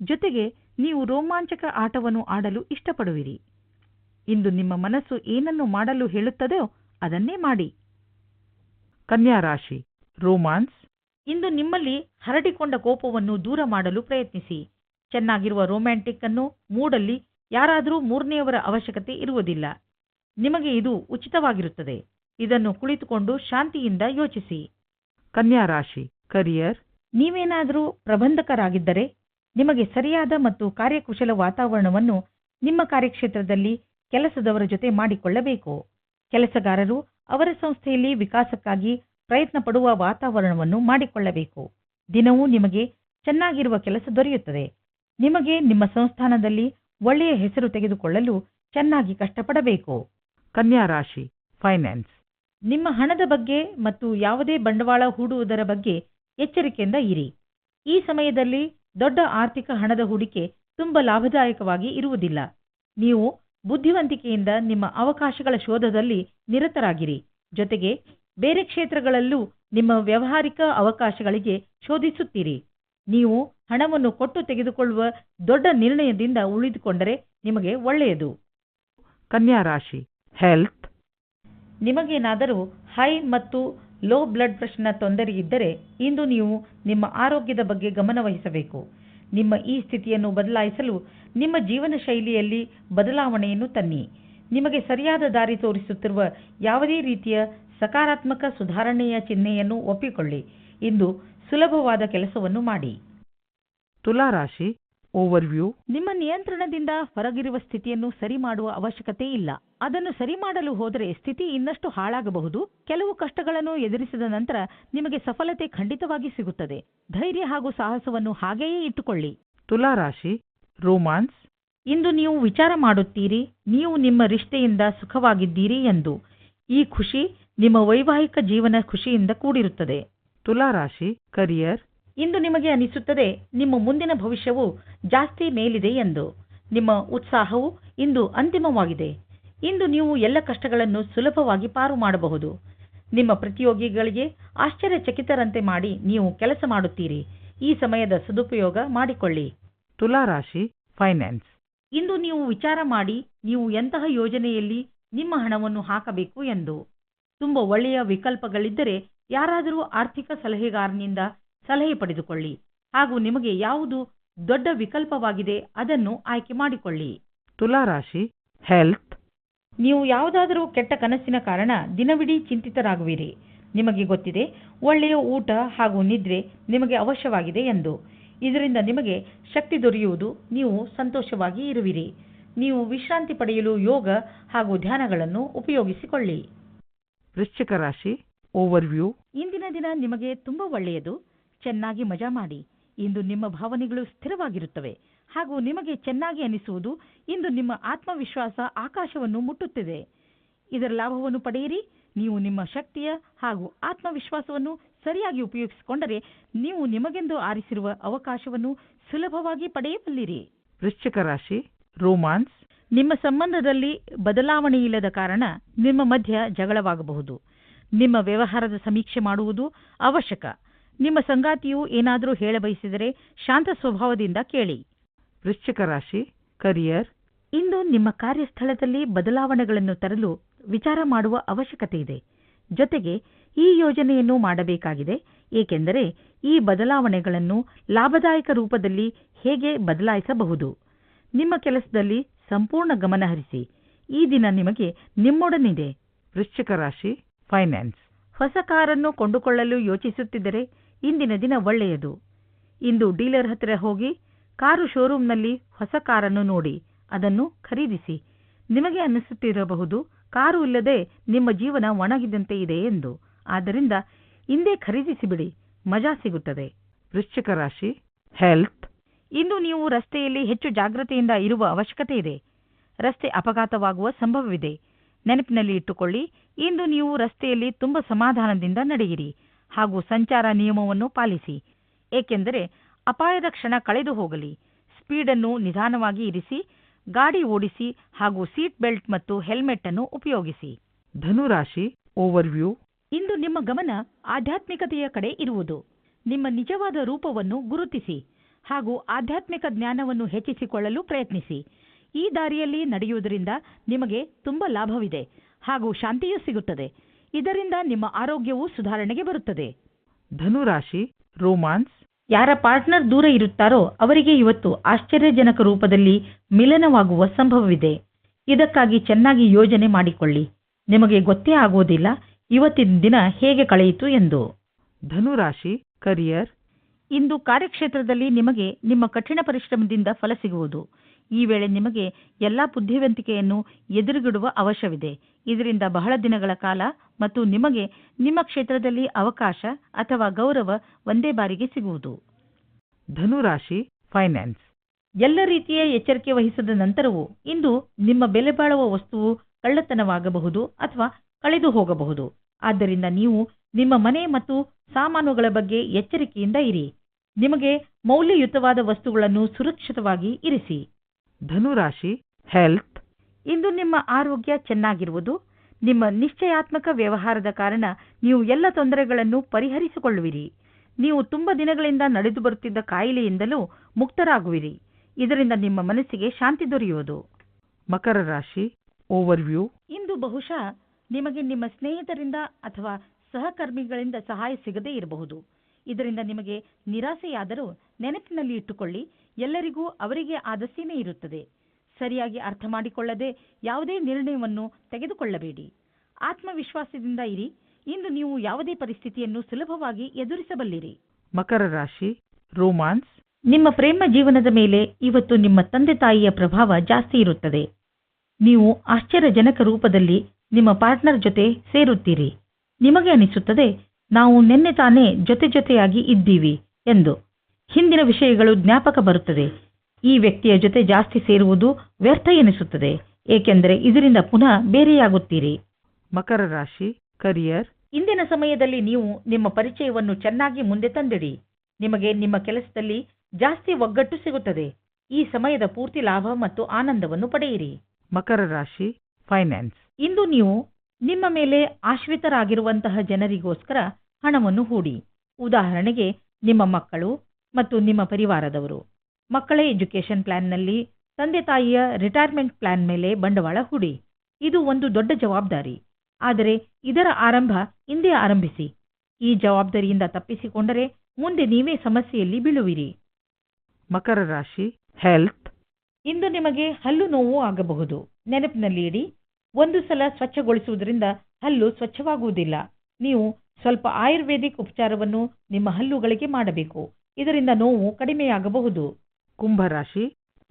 C: ಜೊತೆಗೆ ನೀವು ರೋಮಾಂಚಕ ಆಟವನ್ನು ಆಡಲು ಇಷ್ಟಪಡುವಿರಿ. ಇಂದು ನಿಮ್ಮ ಮನಸ್ಸು ಏನನ್ನು ಮಾಡಲು ಹೇಳುತ್ತದೋ ಅದನ್ನೇ ಮಾಡಿ.
B: ಕನ್ಯಾ ರಾಶಿ, ರೋಮಾನ್ಸ್.
C: ಇಂದು ನಿಮ್ಮಲ್ಲಿ ಹರಡಿಕೊಂಡ ಕೋಪವನ್ನು ದೂರ ಮಾಡಲು ಪ್ರಯತ್ನಿಸಿ. ಚೆನ್ನಾಗಿರುವ ರೊಮ್ಯಾಂಟಿಕ್ ಅನ್ನು ಮೂಡಲ್ಲಿ ಯಾರಾದರೂ ಮೂರನೆಯವರ ಅವಶ್ಯಕತೆ ಇರುವುದಿಲ್ಲ. ನಿಮಗೆ ಇದು ಉಚಿತವಾಗಿರುತ್ತದೆ. ಇದನ್ನು ಕುಳಿತುಕೊಂಡು ಶಾಂತಿಯಿಂದ ಯೋಚಿಸಿ.
B: ಕನ್ಯಾ ರಾಶಿ, ಕರಿಯರ್.
C: ನೀವೇನಾದರೂ ಪ್ರಬಂಧಕರಾಗಿದ್ದರೆ ನಿಮಗೆ ಸರಿಯಾದ ಮತ್ತು ಕಾರ್ಯಕುಶಲ ವಾತಾವರಣವನ್ನು ನಿಮ್ಮ ಕಾರ್ಯಕ್ಷೇತ್ರದಲ್ಲಿ ಕೆಲಸದವರ ಜೊತೆ ಮಾಡಿಕೊಳ್ಳಬೇಕು. ಕೆಲಸಗಾರರು ಅವರ ಸಂಸ್ಥೆಯಲ್ಲಿ ವಿಕಾಸಕ್ಕಾಗಿ ಪ್ರಯತ್ನ ಪಡುವ ವಾತಾವರಣವನ್ನು ಮಾಡಿಕೊಳ್ಳಬೇಕು. ದಿನವೂ ನಿಮಗೆ ಚೆನ್ನಾಗಿರುವ ಕೆಲಸ ದೊರೆಯುತ್ತದೆ. ನಿಮಗೆ ನಿಮ್ಮ ಸಂಸ್ಥಾನದಲ್ಲಿ ಒಳ್ಳೆಯ ಹೆಸರು ತೆಗೆದುಕೊಳ್ಳಲು ಚೆನ್ನಾಗಿ ಕಷ್ಟಪಡಬೇಕು.
B: ಕನ್ಯಾ ರಾಶಿ ಫೈನಾನ್ಸ್
C: ನಿಮ್ಮ ಹಣದ ಬಗ್ಗೆ ಮತ್ತು ಯಾವುದೇ ಬಂಡವಾಳ ಹೂಡುವುದರ ಬಗ್ಗೆ ಎಚ್ಚರಿಕೆಯಿಂದ ಇರಿ. ಈ ಸಮಯದಲ್ಲಿ ದೊಡ್ಡ ಆರ್ಥಿಕ ಹಣದ ಹೂಡಿಕೆ ತುಂಬ ಲಾಭದಾಯಕವಾಗಿ ಇರುವುದಿಲ್ಲ. ನೀವು ಬುದ್ಧಿವಂತಿಕೆಯಿಂದ ನಿಮ್ಮ ಅವಕಾಶಗಳ ಶೋಧದಲ್ಲಿ ನಿರತರಾಗಿರಿ. ಜೊತೆಗೆ ಬೇರೆ ಕ್ಷೇತ್ರಗಳಲ್ಲೂ ನಿಮ್ಮ ವ್ಯಾವಹಾರಿಕ ಅವಕಾಶಗಳಿಗೆ ಶೋಧಿಸುತ್ತೀರಿ. ನೀವು ಹಣವನ್ನು ಕೊಟ್ಟು ತೆಗೆದುಕೊಳ್ಳುವ ದೊಡ್ಡ ನಿರ್ಣಯದಿಂದ ಉಳಿದುಕೊಂಡರೆ ನಿಮಗೆ ಒಳ್ಳೆಯದು.
B: ಕನ್ಯಾ ರಾಶಿ ಹೆಲ್ತ್
C: ನಿಮಗೇನಾದರೂ ಹೈ ಮತ್ತು ಲೋ ಬ್ಲಡ್ ಪ್ರೆಷರ್ನ ತೊಂದರೆ ಇದ್ದರೆ ಇಂದು ನೀವು ನಿಮ್ಮ ಆರೋಗ್ಯದ ಬಗ್ಗೆ ಗಮನವಹಿಸಬೇಕು. ನಿಮ್ಮ ಈ ಸ್ಥಿತಿಯನ್ನು ಬದಲಾಯಿಸಲು ನಿಮ್ಮ ಜೀವನ ಶೈಲಿಯಲ್ಲಿ ಬದಲಾವಣೆಯನ್ನು ತನ್ನಿ. ನಿಮಗೆ ಸರಿಯಾದ ದಾರಿ ತೋರಿಸುತ್ತಿರುವ ಯಾವುದೇ ರೀತಿಯ ಸಕಾರಾತ್ಮಕ ಸುಧಾರಣೆಯ ಚಿಹ್ನೆಯನ್ನು ಒಪ್ಪಿಕೊಳ್ಳಿ. ಇಂದು ಸುಲಭವಾದ ಕೆಲಸವನ್ನು ಮಾಡಿ.
B: ತುಲಾ ರಾಶಿ ಓವರ್ವ್ಯೂ
C: ನಿಮ್ಮ ನಿಯಂತ್ರಣದಿಂದ ಹೊರಗಿರುವ ಸ್ಥಿತಿಯನ್ನು ಸರಿ ಮಾಡುವ ಅವಶ್ಯಕತೆ ಇಲ್ಲ. ಅದನ್ನು ಸರಿ ಮಾಡಲು ಹೋದರೆ ಸ್ಥಿತಿ ಇನ್ನಷ್ಟು ಹಾಳಾಗಬಹುದು. ಕೆಲವು ಕಷ್ಟಗಳನ್ನು ಎದುರಿಸಿದ ನಂತರ ನಿಮಗೆ ಸಫಲತೆ ಖಂಡಿತವಾಗಿ ಸಿಗುತ್ತದೆ. ಧೈರ್ಯ ಹಾಗೂ ಸಾಹಸವನ್ನು ಹಾಗೆಯೇ ಇಟ್ಟುಕೊಳ್ಳಿ.
B: ತುಲಾ ರಾಶಿ ರೋಮಾನ್ಸ್
C: ಇಂದು ನೀವು ವಿಚಾರ ಮಾಡುತ್ತೀರಿ ನೀವು ನಿಮ್ಮ ರಿಷ್ಟೆಯಿಂದ ಸುಖವಾಗಿದ್ದೀರಿ ಎಂದು. ಈ ಖುಷಿ ನಿಮ್ಮ ವೈವಾಹಿಕ ಜೀವನ ಖುಷಿಯಿಂದ ಕೂಡಿರುತ್ತದೆ.
B: ತುಲಾ ರಾಶಿ ಕರಿಯರ್.
C: ಇಂದು ನಿಮಗೆ ಅನಿಸುತ್ತದೆ ನಿಮ್ಮ ಮುಂದಿನ ಭವಿಷ್ಯವು ಜಾಸ್ತಿ ಮೇಲಿದೆ ಎಂದು. ನಿಮ್ಮ ಉತ್ಸಾಹವು ಇಂದು ಅಂತಿಮವಾಗಿದೆ. ಇಂದು ನೀವು ಎಲ್ಲ ಕಷ್ಟಗಳನ್ನು ಸುಲಭವಾಗಿ ಪಾರು ಮಾಡಬಹುದು. ನಿಮ್ಮ ಪ್ರತಿಯೋಗಿಗಳಿಗೆ ಆಶ್ಚರ್ಯಚಕಿತರಂತೆ ಮಾಡಿ ನೀವು ಕೆಲಸ ಮಾಡುತ್ತೀರಿ. ಈ ಸಮಯದ ಸದುಪಯೋಗ ಮಾಡಿಕೊಳ್ಳಿ.
B: ತುಲಾ ರಾಶಿ ಫೈನಾನ್ಸ್
C: ಇಂದು ನೀವು ವಿಚಾರ ಮಾಡಿ ನೀವು ಎಂತಹ ಯೋಜನೆಯಲ್ಲಿ ನಿಮ್ಮ ಹಣವನ್ನು ಹಾಕಬೇಕು ಎಂದು. ತುಂಬ ಒಳ್ಳೆಯ ವಿಕಲ್ಪಗಳಿದ್ದರೆ ಯಾರಾದರೂ ಆರ್ಥಿಕ ಸಲಹೆಗಾರನಿಂದ ಸಲಹೆ ಪಡೆದುಕೊಳ್ಳಿ. ಹಾಗೂ ನಿಮಗೆ ಯಾವುದು ದೊಡ್ಡ ವಿಕಲ್ಪವಾಗಿದೆ ಅದನ್ನು ಆಯ್ಕೆ ಮಾಡಿಕೊಳ್ಳಿ.
B: ತುಲಾ ರಾಶಿ ಹೆಲ್ತ್
C: ನೀವು ಯಾವುದಾದರೂ ಕೆಟ್ಟ ಕನಸಿನ ಕಾರಣ ದಿನವಿಡೀ ಚಿಂತಿತರಾಗುವಿರಿ. ನಿಮಗೆ ಗೊತ್ತಿದೆ ಒಳ್ಳೆಯ ಊಟ ಹಾಗೂ ನಿದ್ರೆ ನಿಮಗೆ ಅವಶ್ಯವಾಗಿದೆ ಎಂದು. ಇದರಿಂದ ನಿಮಗೆ ಶಕ್ತಿ ದೊರೆಯುವುದು. ನೀವು ಸಂತೋಷವಾಗಿ ಇರುವಿರಿ. ನೀವು ವಿಶ್ರಾಂತಿ ಪಡೆಯಲು ಯೋಗ ಹಾಗೂ ಧ್ಯಾನಗಳನ್ನು ಉಪಯೋಗಿಸಿಕೊಳ್ಳಿ.
B: ವೃಶ್ಚಿಕ ರಾಶಿ ಓವರ್ವ್ಯೂ
C: ಇಂದಿನ ದಿನ ನಿಮಗೆ ತುಂಬಾ ಒಳ್ಳೆಯದು. ಚೆನ್ನಾಗಿ ಮಜಾ ಮಾಡಿ. ಇಂದು ನಿಮ್ಮ ಭಾವನೆಗಳು ಸ್ಥಿರವಾಗಿರುತ್ತವೆ ಹಾಗೂ ನಿಮಗೆ ಚೆನ್ನಾಗಿ ಅನಿಸುವುದು ಇಂದು ನಿಮ್ಮ ಆತ್ಮವಿಶ್ವಾಸ ಆಕಾಶವನ್ನು ಮುಟ್ಟುತ್ತಿದೆ. ಇದರ ಲಾಭವನ್ನು ಪಡೆಯಿರಿ. ನೀವು ನಿಮ್ಮ ಶಕ್ತಿಯ ಹಾಗೂ ಆತ್ಮವಿಶ್ವಾಸವನ್ನು ಸರಿಯಾಗಿ ಉಪಯೋಗಿಸಿಕೊಂಡರೆ ನೀವು ನಿಮಗೆಂದು ಆರಿಸಿರುವ ಅವಕಾಶವನ್ನು ಸುಲಭವಾಗಿ ಪಡೆಯಬಲ್ಲಿರಿ.
B: ವೃಶ್ಚಿಕ ರಾಶಿ ರೋಮಾನ್ಸ್.
C: ನಿಮ್ಮ ಸಂಬಂಧದಲ್ಲಿ ಬದಲಾವಣೆಯಿಲ್ಲದ ಕಾರಣ ನಿಮ್ಮ ಮಧ್ಯ ಜಗಳವಾಗಬಹುದು. ನಿಮ್ಮ ವ್ಯವಹಾರದ ಸಮೀಕ್ಷೆ ಮಾಡುವುದು ಅವಶ್ಯಕ. ನಿಮ್ಮ ಸಂಗಾತಿಯು ಏನಾದರೂ ಹೇಳಬಯಸಿದರೆ ಶಾಂತ ಸ್ವಭಾವದಿಂದ ಕೇಳಿ.
B: ವೃಶ್ಚಿಕ ರಾಶಿ ಕರಿಯರ್.
C: ಇಂದು ನಿಮ್ಮ ಕಾರ್ಯಸ್ಥಳದಲ್ಲಿ ಬದಲಾವಣೆಗಳನ್ನು ತರಲು ವಿಚಾರ ಮಾಡುವ ಅವಶ್ಯಕತೆ ಇದೆ. ಜೊತೆಗೆ ಈ ಯೋಜನೆಯನ್ನು ಮಾಡಬೇಕಾಗಿದೆ. ಏಕೆಂದರೆ ಈ ಬದಲಾವಣೆಗಳನ್ನು ಲಾಭದಾಯಕ ರೂಪದಲ್ಲಿ ಹೇಗೆ ಬದಲಾಯಿಸಬಹುದು? ನಿಮ್ಮ ಕೆಲಸದಲ್ಲಿ ಸಂಪೂರ್ಣ ಗಮನಹರಿಸಿ ಈ ದಿನ ನಿಮಗೆ ನಿಮ್ಮೊಡನಿದೆ.
B: ವೃಶ್ಚಿಕ ರಾಶಿ ಫೈನಾನ್ಸ್.
C: ಹೊಸ ಕಾರನ್ನು ಕೊಂಡುಕೊಳ್ಳಲು ಯೋಚಿಸುತ್ತಿದ್ದರೆ ಇಂದಿನ ದಿನ ಒಳ್ಳೆಯದು. ಇಂದು ಡೀಲರ್ ಹತ್ತಿರ ಹೋಗಿ ಕಾರು ಶೋರೂಮ್ನಲ್ಲಿ ಹೊಸ ಕಾರನ್ನು ನೋಡಿ ಅದನ್ನು ಖರೀದಿಸಿ. ನಿಮಗೆ ಅನ್ನಿಸುತ್ತಿರಬಹುದು ಕಾರು ಇಲ್ಲದೆ ನಿಮ್ಮ ಜೀವನ ಒಣಗಿದಂತೆ ಇದೆ ಎಂದು. ಆದ್ದರಿಂದ ಇಂದೇ ಖರೀದಿಸಿಬಿಡಿ ಮಜಾ ಸಿಗುತ್ತದೆ.
B: ವೃಶ್ಚಿಕ ರಾಶಿ ಹೆಲ್ತ್
C: ಇಂದು ನೀವು ರಸ್ತೆಯಲ್ಲಿ ಹೆಚ್ಚು ಜಾಗ್ರತೆಯಿಂದ ಇರುವ ಅವಶ್ಯಕತೆ ಇದೆ. ರಸ್ತೆ ಅಪಘಾತವಾಗುವ ಸಂಭವವಿದೆ. ನೆನಪಿನಲ್ಲಿ ಇಟ್ಟುಕೊಳ್ಳಿ ಇಂದು ನೀವು ರಸ್ತೆಯಲ್ಲಿ ತುಂಬಾ ಸಮಾಧಾನದಿಂದ ನಡೆಯಿರಿ ಹಾಗೂ ಸಂಚಾರ ನಿಯಮವನ್ನು ಪಾಲಿಸಿ. ಏಕೆಂದರೆ ಅಪಾಯದ ಕ್ಷಣ ಕಳೆದು ಹೋಗಲಿ. ಸ್ಪೀಡನ್ನು ನಿಧಾನವಾಗಿ ಇರಿಸಿ ಗಾಡಿ ಓಡಿಸಿ ಹಾಗೂ ಸೀಟ್ ಬೆಲ್ಟ್ ಮತ್ತು ಹೆಲ್ಮೆಟ್ ಅನ್ನು ಉಪಯೋಗಿಸಿ.
B: ಧನುರಾಶಿ ಓವರ್ವ್ಯೂ
C: ಇಂದು ನಿಮ್ಮ ಗಮನ ಆಧ್ಯಾತ್ಮಿಕತೆಯ ಕಡೆ ಇರುವುದು. ನಿಮ್ಮ ನಿಜವಾದ ರೂಪವನ್ನು ಗುರುತಿಸಿ ಹಾಗೂ ಆಧ್ಯಾತ್ಮಿಕ ಜ್ಞಾನವನ್ನು ಹೆಚ್ಚಿಸಿಕೊಳ್ಳಲು ಪ್ರಯತ್ನಿಸಿ. ಈ ದಾರಿಯಲ್ಲಿ ನಡೆಯುವುದರಿಂದ ನಿಮಗೆ ತುಂಬ ಲಾಭವಿದೆ ಹಾಗೂ ಶಾಂತಿಯೂ ಸಿಗುತ್ತದೆ. ಇದರಿಂದ ನಿಮ್ಮ ಆರೋಗ್ಯವೂ ಸುಧಾರಣೆಗೆ ಬರುತ್ತದೆ.
B: ಧನುರಾಶಿ ರೋಮಾನ್ಸ್
C: ಯಾರ ಪಾರ್ಟ್ನರ್ ದೂರ ಇರುತ್ತಾರೋ ಅವರಿಗೆ ಇವತ್ತು ಆಶ್ಚರ್ಯಜನಕ ರೂಪದಲ್ಲಿ ಮಿಲನವಾಗುವ ಸಂಭವವಿದೆ. ಇದಕ್ಕಾಗಿ ಚೆನ್ನಾಗಿ ಯೋಜನೆ ಮಾಡಿಕೊಳ್ಳಿ. ನಿಮಗೆ ಗೊತ್ತೇ ಆಗೋದಿಲ್ಲ ಇವತ್ತಿನ ದಿನ ಹೇಗೆ ಕಳೆಯಿತು ಎಂದು.
B: ಧನುರಾಶಿ ಕರಿಯರ್
C: ಇಂದು ಕಾರ್ಯಕ್ಷೇತ್ರದಲ್ಲಿ ನಿಮಗೆ ನಿಮ್ಮ ಕಠಿಣ ಪರಿಶ್ರಮದಿಂದ ಫಲ ಸಿಗುವುದು. ಈ ವೇಳೆ ನಿಮಗೆ ಎಲ್ಲ ಬುದ್ಧಿವಂತಿಕೆಯನ್ನು ಎದುರುಗಿಡುವ ಅವಶ್ಯವಿದೆ. ಇದರಿಂದ ಬಹಳ ದಿನಗಳ ಕಾಲ ಮತ್ತು ನಿಮಗೆ ನಿಮ್ಮ ಕ್ಷೇತ್ರದಲ್ಲಿ ಅವಕಾಶ ಅಥವಾ ಗೌರವ ಒಂದೇ ಬಾರಿಗೆ ಸಿಗುವುದು.
B: ಧನುರಾಶಿ ಫೈನಾನ್ಸ್
C: ಎಲ್ಲ ರೀತಿಯ ಎಚ್ಚರಿಕೆ ವಹಿಸಿದ ನಂತರವೂ ಇಂದು ನಿಮ್ಮ ಬೆಲೆ ಬಾಳುವ ವಸ್ತುವು ಕಳ್ಳತನವಾಗಬಹುದು ಅಥವಾ ಕಳೆದು ಹೋಗಬಹುದು. ಆದ್ದರಿಂದ ನೀವು ನಿಮ್ಮ ಮನೆ ಮತ್ತು ಸಾಮಾನುಗಳ ಬಗ್ಗೆ ಎಚ್ಚರಿಕೆಯಿಂದ ಇರಿ. ನಿಮಗೆ ಮೌಲ್ಯಯುತವಾದ ವಸ್ತುಗಳನ್ನು ಸುರಕ್ಷಿತವಾಗಿ ಇರಿಸಿ.
B: ಧನುರಾಶಿ ಹೆಲ್ತ್
C: ಇಂದು ನಿಮ್ಮ ಆರೋಗ್ಯ ಚೆನ್ನಾಗಿರುವುದು, ನಿಮ್ಮ ನಿಶ್ಚಯಾತ್ಮಕ ವ್ಯವಹಾರದ ಕಾರಣ ನೀವು ಎಲ್ಲ ತೊಂದರೆಗಳನ್ನು ಪರಿಹರಿಸಿಕೊಳ್ಳುವಿರಿ. ನೀವು ತುಂಬ ದಿನಗಳಿಂದ ನಡೆದು ಬರುತ್ತಿದ್ದ ಕಾಯಿಲೆಯಿಂದಲೂ ಮುಕ್ತರಾಗುವಿರಿ. ಇದರಿಂದ ನಿಮ್ಮ ಮನಸ್ಸಿಗೆ ಶಾಂತಿ ದೊರೆಯುವುದು.
B: ಮಕರ ರಾಶಿ ಓವರ್ವ್ಯೂ
C: ಇಂದು ಬಹುಶಃ ನಿಮಗೆ ನಿಮ್ಮ ಸ್ನೇಹಿತರಿಂದ ಅಥವಾ ಸಹಕರ್ಮಿಗಳಿಂದ ಸಹಾಯ ಸಿಗದೇ ಇರಬಹುದು. ಇದರಿಂದ ನಿಮಗೆ ನಿರಾಸೆಯಾದರೂ ನೆನಪಿನಲ್ಲಿ ಇಟ್ಟುಕೊಳ್ಳಿ ಎಲ್ಲರಿಗೂ ಅವರಿಗೆ ಆದ ಸೀಮೆ ಇರುತ್ತದೆ. ಸರಿಯಾಗಿ ಅರ್ಥ ಮಾಡಿಕೊಳ್ಳದೆ ಯಾವುದೇ ನಿರ್ಣಯವನ್ನು ತೆಗೆದುಕೊಳ್ಳಬೇಡಿ. ಆತ್ಮವಿಶ್ವಾಸದಿಂದ ಇರಿ. ಇಂದು ನೀವು ಯಾವುದೇ ಪರಿಸ್ಥಿತಿಯನ್ನು ಸುಲಭವಾಗಿ ಎದುರಿಸಬಲ್ಲಿರಿ.
B: ಮಕರ ರಾಶಿ ರೋಮಾನ್ಸ್.
C: ನಿಮ್ಮ ಪ್ರೇಮ ಜೀವನದ ಮೇಲೆ ಇವತ್ತು ನಿಮ್ಮ ತಂದೆ ತಾಯಿಯ ಪ್ರಭಾವ ಜಾಸ್ತಿ ಇರುತ್ತದೆ. ನೀವು ಆಶ್ಚರ್ಯಜನಕ ರೂಪದಲ್ಲಿ ನಿಮ್ಮ ಪಾರ್ಟ್ನರ್ ಜೊತೆ ಸೇರುತ್ತೀರಿ. ನಿಮಗೆ ಅನಿಸುತ್ತದೆ ನಾವು ನಿನ್ನೆ ತಾನೇ ಜೊತೆ ಜೊತೆಯಾಗಿ ಇದ್ದೀವಿ ಎಂದು. ಹಿಂದಿನ ವಿಷಯಗಳು ಜ್ಞಾಪಕ ಬರುತ್ತದೆ. ಈ ವ್ಯಕ್ತಿಯ ಜೊತೆ ಜಾಸ್ತಿ ಸೇರುವುದು ವ್ಯರ್ಥ ಎನಿಸುತ್ತದೆ. ಏಕೆಂದರೆ ಇದರಿಂದ ಪುನಃ ಬೇರೆಯಾಗುತ್ತೀರಿ.
B: ಮಕರ ರಾಶಿ ಕರಿಯರ್
C: ಇಂದಿನ ಸಮಯದಲ್ಲಿ ನೀವು ನಿಮ್ಮ ಪರಿಚಯವನ್ನು ಚೆನ್ನಾಗಿ ಮುಂದೆ ತಂದಿಡಿ. ನಿಮಗೆ ನಿಮ್ಮ ಕೆಲಸದಲ್ಲಿ ಜಾಸ್ತಿ ಒಗ್ಗಟ್ಟು ಸಿಗುತ್ತದೆ. ಈ ಸಮಯದ ಪೂರ್ತಿ ಲಾಭ ಮತ್ತು ಆನಂದವನ್ನು ಪಡೆಯಿರಿ.
B: ಮಕರ ರಾಶಿ ಫೈನಾನ್ಸ್
C: ಇಂದು ನೀವು ನಿಮ್ಮ ಮೇಲೆ ಆಶ್ರಿತರಾಗಿರುವಂತಹ ಜನರಿಗೋಸ್ಕರ ಹಣವನ್ನು ಹೂಡಿ. ಉದಾಹರಣೆಗೆ ನಿಮ್ಮ ಮಕ್ಕಳು ಮತ್ತು ನಿಮ್ಮ ಪರಿವಾರದವರು. ಮಕ್ಕಳ ಎಜುಕೇಶನ್ ಪ್ಲಾನ್ನಲ್ಲಿ ತಂದೆ ತಾಯಿಯ ರಿಟೈರ್ಮೆಂಟ್ ಪ್ಲಾನ್ ಮೇಲೆ ಬಂಡವಾಳ ಹೂಡಿ. ಇದು ಒಂದು ದೊಡ್ಡ ಜವಾಬ್ದಾರಿ. ಆದರೆ ಇದರ ಆರಂಭ ಇಂದೇ ಆರಂಭಿಸಿ. ಈ ಜವಾಬ್ದಾರಿಯಿಂದ ತಪ್ಪಿಸಿಕೊಂಡರೆ ಮುಂದೆ ನೀವೇ ಸಮಸ್ಯೆಯಲ್ಲಿ ಬೀಳುವಿರಿ.
B: ಮಕರ ರಾಶಿ ಹೆಲ್ತ್
C: ಇಂದು ನಿಮಗೆ ಹಲ್ಲು ನೋವು ಆಗಬಹುದು. ನೆನಪಿನಲ್ಲಿ ಇಡಿ ಒಂದು ಸಲ ಸ್ವಚ್ಛಗೊಳಿಸುವುದರಿಂದ ಹಲ್ಲು ಸ್ವಚ್ಛವಾಗುವುದಿಲ್ಲ. ನೀವು ಸ್ವಲ್ಪ ಆಯುರ್ವೇದಿಕ್ ಉಪಚಾರವನ್ನು ನಿಮ್ಮ ಹಲ್ಲುಗಳಿಗೆ ಮಾಡಬೇಕು. ಇದರಿಂದ ನೋವು ಕಡಿಮೆಯಾಗಬಹುದು.
B: ಕುಂಭರಾಶಿ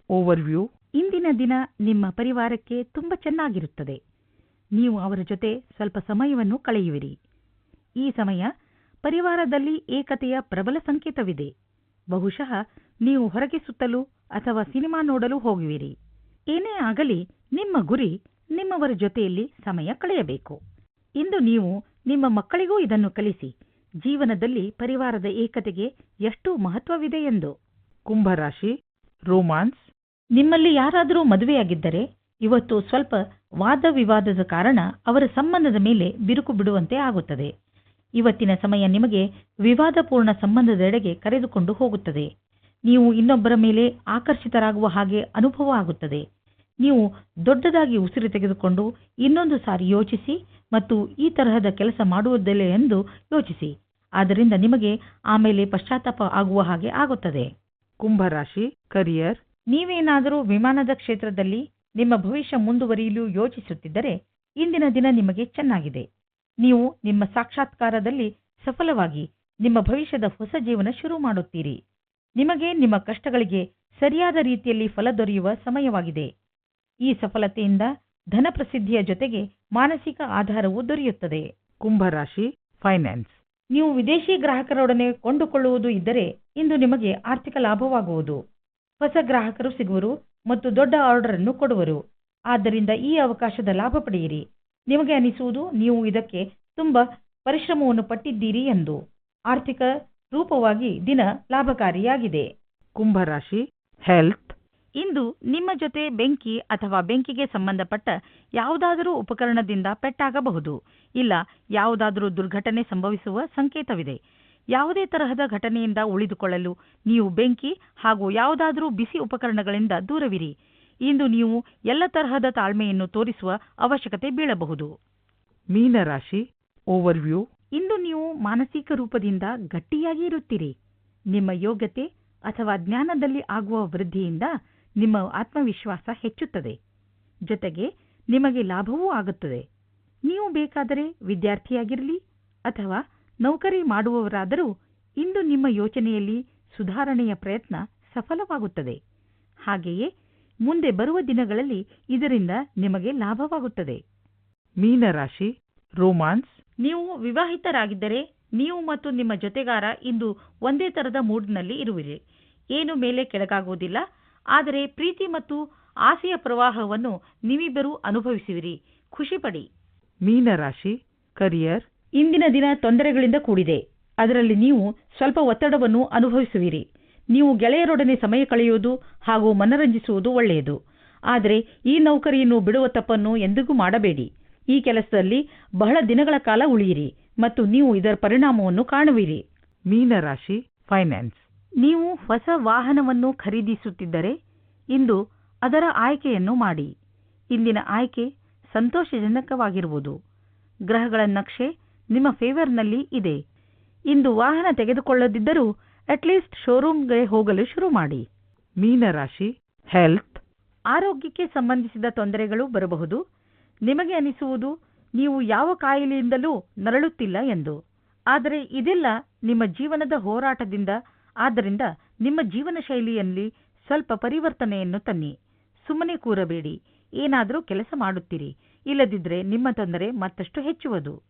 B: ಓವರ್ವ್ಯೂ
C: ಇಂದಿನ ದಿನ ನಿಮ್ಮ ಪರಿವಾರಕ್ಕೆ ತುಂಬಾ ಚೆನ್ನಾಗಿರುತ್ತದೆ. ನೀವು ಅವರ ಜೊತೆ ಸ್ವಲ್ಪ ಸಮಯವನ್ನು ಕಳೆಯುವಿರಿ. ಈ ಸಮಯ ಪರಿವಾರದಲ್ಲಿ ಏಕತೆಯ ಪ್ರಬಲ ಸಂಕೇತವಿದೆ. ಬಹುಶಃ ನೀವು ಹೊರಗೆ ಸುತ್ತಲು ಅಥವಾ ಸಿನಿಮಾ ನೋಡಲು ಹೋಗುವಿರಿ. ಏನೇ ಆಗಲಿ ನಿಮ್ಮ ಗುರಿ ನಿಮ್ಮವರ ಜೊತೆಯಲ್ಲಿ ಸಮಯ ಕಳೆಯಬೇಕು. ಇಂದು ನೀವು ನಿಮ್ಮ ಮಕ್ಕಳಿಗೂ ಇದನ್ನು ಕಲಿಸಿ. ಜೀವನದಲ್ಲಿ ಪರಿವಾರದ ಏಕತೆಗೆ ಎಷ್ಟು ಮಹತ್ವವಿದೆ ಎಂದು.
B: ಕುಂಭರಾಶಿ, ರೋಮಾನ್ಸ್,
C: ನಿಮ್ಮಲ್ಲಿ ಯಾರಾದರೂ ಮದುವೆಯಾಗಿದ್ದರೆ ಇವತ್ತು ಸ್ವಲ್ಪ ವಾದ ವಿವಾದದ ಕಾರಣ ಅವರ ಸಂಬಂಧದ ಮೇಲೆ ಬಿರುಕು ಬಿಡುವಂತೆ ಆಗುತ್ತದೆ. ಇವತ್ತಿನ ಸಮಯ ನಿಮಗೆ ವಿವಾದಪೂರ್ಣ ಸಂಬಂಧದೆಡೆಗೆ ಕರೆದುಕೊಂಡು ಹೋಗುತ್ತದೆ. ನೀವು ಇನ್ನೊಬ್ಬರ ಮೇಲೆ ಆಕರ್ಷಿತರಾಗುವ ಹಾಗೆ ಅನುಭವ ಆಗುತ್ತದೆ. ನೀವು ದೊಡ್ಡದಾಗಿ ಉಸಿರು ತೆಗೆದುಕೊಂಡು ಇನ್ನೊಂದು ಸಾರಿ ಯೋಚಿಸಿ ಮತ್ತು ಈ ತರಹದ ಕೆಲಸ ಮಾಡುವುದಿಲ್ಲ ಎಂದು ಯೋಚಿಸಿ. ಆದ್ದರಿಂದ ನಿಮಗೆ ಆಮೇಲೆ ಪಶ್ಚಾತ್ತಾಪ ಆಗುವ ಹಾಗೆ ಆಗುತ್ತದೆ.
B: ಕುಂಭರಾಶಿ ಕರಿಯರ್
C: ನೀವೇನಾದರೂ ವಿಮಾನದ ಕ್ಷೇತ್ರದಲ್ಲಿ ನಿಮ್ಮ ಭವಿಷ್ಯ ಮುಂದುವರಿಯಲು ಯೋಚಿಸುತ್ತಿದ್ದರೆ ಇಂದಿನ ದಿನ ನಿಮಗೆ ಚೆನ್ನಾಗಿದೆ. ನೀವು ನಿಮ್ಮ ಸಾಕ್ಷಾತ್ಕಾರದಲ್ಲಿ ಸಫಲವಾಗಿ ನಿಮ್ಮ ಭವಿಷ್ಯದ ಹೊಸ ಜೀವನ ಶುರು ಮಾಡುತ್ತೀರಿ. ನಿಮಗೆ ನಿಮ್ಮ ಕಷ್ಟಗಳಿಗೆ ಸರಿಯಾದ ರೀತಿಯಲ್ಲಿ ಫಲ ದೊರೆಯುವ ಸಮಯವಾಗಿದೆ. ಈ ಸಫಲತೆಯಿಂದ ಧನಪ್ರಸಿದ್ಧಿಯ ಜೊತೆಗೆ ಮಾನಸಿಕ ಆಧಾರವೂ ದೊರೆಯುತ್ತದೆ.
B: ಕುಂಭರಾಶಿ ಫೈನಾನ್ಸ್
C: ನೀವು ವಿದೇಶಿ ಗ್ರಾಹಕರೊಡನೆ ಕೊಂಡುಕೊಳ್ಳುವುದು ಇದ್ದರೆ ಇಂದು ನಿಮಗೆ ಆರ್ಥಿಕ ಲಾಭವಾಗುವುದು. ಹೊಸ ಗ್ರಾಹಕರು ಸಿಗುವರು ಮತ್ತು ದೊಡ್ಡ ಆರ್ಡರ್ ಅನ್ನು ಕೊಡುವರು. ಆದ್ದರಿಂದ ಈ ಅವಕಾಶದ ಲಾಭ ಪಡೆಯಿರಿ. ನಿಮಗೆ ಅನಿಸುವುದು ನೀವು ಇದಕ್ಕೆ ತುಂಬ ಪರಿಶ್ರಮವನ್ನು ಪಟ್ಟಿದ್ದೀರಿ ಎಂದು. ಆರ್ಥಿಕ ರೂಪವಾಗಿ ದಿನ ಲಾಭಕಾರಿಯಾಗಿದೆ.
B: ಕುಂಭರಾಶಿ ಹೆಲ್ತ್
C: ಇಂದು ನಿಮ್ಮ ಜೊತೆ ಬೆಂಕಿ ಅಥವಾ ಬೆಂಕಿಗೆ ಸಂಬಂಧಪಟ್ಟ ಯಾವುದಾದರೂ ಉಪಕರಣದಿಂದ ಪೆಟ್ಟಾಗಬಹುದು. ಇಲ್ಲ ಯಾವುದಾದರೂ ದುರ್ಘಟನೆ ಸಂಭವಿಸುವ ಸಂಕೇತವಿದೆ. ಯಾವುದೇ ತರಹದ ಘಟನೆಯಿಂದ ಉಳಿದುಕೊಳ್ಳಲು ನೀವು ಬೆಂಕಿ ಹಾಗೂ ಯಾವುದಾದರೂ ಬಿಸಿ ಉಪಕರಣಗಳಿಂದ ದೂರವಿರಿ. ಇಂದು ನೀವು ಎಲ್ಲ ತರಹದ ತಾಳ್ಮೆಯನ್ನು ತೋರಿಸುವ ಅವಶ್ಯಕತೆ ಬೀಳಬಹುದು.
B: ಮೀನರಾಶಿ ಓವರ್ವ್ಯೂ.
C: ಇಂದು ನೀವು ಮಾನಸಿಕ ರೂಪದಿಂದ ಗಟ್ಟಿಯಾಗಿ ಇರುತ್ತೀರಿ. ನಿಮ್ಮ ಯೋಗ್ಯತೆ ಅಥವಾ ಜ್ಞಾನದಲ್ಲಿ ಆಗುವ ವೃದ್ಧಿಯಿಂದ ನಿಮ್ಮ ಆತ್ಮವಿಶ್ವಾಸ ಹೆಚ್ಚುತ್ತದೆ. ಜೊತೆಗೆ ನಿಮಗೆ ಲಾಭವೂ ಆಗುತ್ತದೆ. ನೀವು ಬೇಕಾದರೆ ವಿದ್ಯಾರ್ಥಿಯಾಗಿರಲಿ ಅಥವಾ ನೌಕರಿ ಮಾಡುವವರಾದರೂ ಇಂದು ನಿಮ್ಮ ಯೋಚನೆಯಲ್ಲಿ ಸುಧಾರಣೆಯ ಪ್ರಯತ್ನ ಸಫಲವಾಗುತ್ತದೆ. ಹಾಗೆಯೇ ಮುಂದೆ ಬರುವ ದಿನಗಳಲ್ಲಿ ಇದರಿಂದ ನಿಮಗೆ ಲಾಭವಾಗುತ್ತದೆ.
B: ಮೀನರಾಶಿ ರೋಮಾನ್ಸ್.
C: ನೀವು ವಿವಾಹಿತರಾಗಿದ್ದರೆ ನೀವು ಮತ್ತು ನಿಮ್ಮ ಜೊತೆಗಾರ ಇಂದು ಒಂದೇ ತರದ ಮೂಡ್ನಲ್ಲಿ ಇರುವಿರಿ. ಏನು ಮೇಲೆ ಕೆಳಗಾಗುವುದಿಲ್ಲ. ಆದರೆ ಪ್ರೀತಿ ಮತ್ತು ಆಸೆಯ ಪ್ರವಾಹವನ್ನು ನೀವಿಬ್ಬರೂ ಅನುಭವಿಸುವಿರಿ. ಖುಷಿಪಡಿ.
B: ಮೀನರಾಶಿ ಕರಿಯರ್
C: ಇಂದಿನ ದಿನ ತೊಂದರೆಗಳಿಂದ ಕೂಡಿದೆ. ಅದರಲ್ಲಿ ನೀವು ಸ್ವಲ್ಪ ಒತ್ತಡವನ್ನು ಅನುಭವಿಸುವಿರಿ. ನೀವು ಗೆಳೆಯರೊಡನೆ ಸಮಯ ಕಳೆಯುವುದು ಹಾಗೂ ಮನರಂಜಿಸುವುದು ಒಳ್ಳೆಯದು. ಆದರೆ ಈ ನೌಕರಿಯನ್ನು ಬಿಡುವ ತಪ್ಪನ್ನು ಎಂದಿಗೂ ಮಾಡಬೇಡಿ. ಈ ಕೆಲಸದಲ್ಲಿ ಬಹಳ ದಿನಗಳ ಕಾಲ ಉಳಿಯಿರಿ ಮತ್ತು ನೀವು ಇದರ ಪರಿಣಾಮವನ್ನು ಕಾಣುವಿರಿ.
B: ಮೀನರಾಶಿ ಫೈನಾನ್ಸ್
C: ನೀವು ಹೊಸ ವಾಹನವನ್ನು ಖರೀದಿಸುತ್ತಿದ್ದರೆ ಇಂದು ಅದರ ಆಯ್ಕೆಯನ್ನು ಮಾಡಿ. ಇಂದಿನ ಆಯ್ಕೆ ಸಂತೋಷಜನಕವಾಗಿರುವುದು. ಗ್ರಹಗಳ ನಕ್ಷೆ ನಿಮ್ಮ ಫೇವರ್ನಲ್ಲಿ ಇದೆ. ಇಂದು ವಾಹನ ತೆಗೆದುಕೊಳ್ಳದಿದ್ದರೂ ಅಟ್ಲೀಸ್ಟ್ ಶೋರೂಮ್ಗೆ ಹೋಗಲು ಶುರು ಮಾಡಿ.
B: ಮೀನರಾಶಿ ಹೆಲ್ತ್
C: ಆರೋಗ್ಯಕ್ಕೆ ಸಂಬಂಧಿಸಿದ ತೊಂದರೆಗಳು ಬರಬಹುದು. ನಿಮಗೆ ಅನಿಸುವುದು ನೀವು ಯಾವ ಕಾಯಿಲೆಯಿಂದಲೂ ನರಳುತ್ತಿಲ್ಲ ಎಂದು. ಆದರೆ ಇದೆಲ್ಲ ನಿಮ್ಮ ಜೀವನದ ಹೋರಾಟದಿಂದ ಆದ್ದರಿಂದ ನಿಮ್ಮ ಜೀವನ ಶೈಲಿಯಲ್ಲಿ ಸ್ವಲ್ಪ ಪರಿವರ್ತನೆಯನ್ನು ತನ್ನಿ. ಸುಮ್ಮನೆ ಕೂರಬೇಡಿ. ಏನಾದರೂ ಕೆಲಸ ಮಾಡುತ್ತೀರಿ. ಇಲ್ಲದಿದ್ದರೆ ನಿಮ್ಮ ತೊಂದರೆ ಮತ್ತಷ್ಟು ಹೆಚ್ಚುವುದು.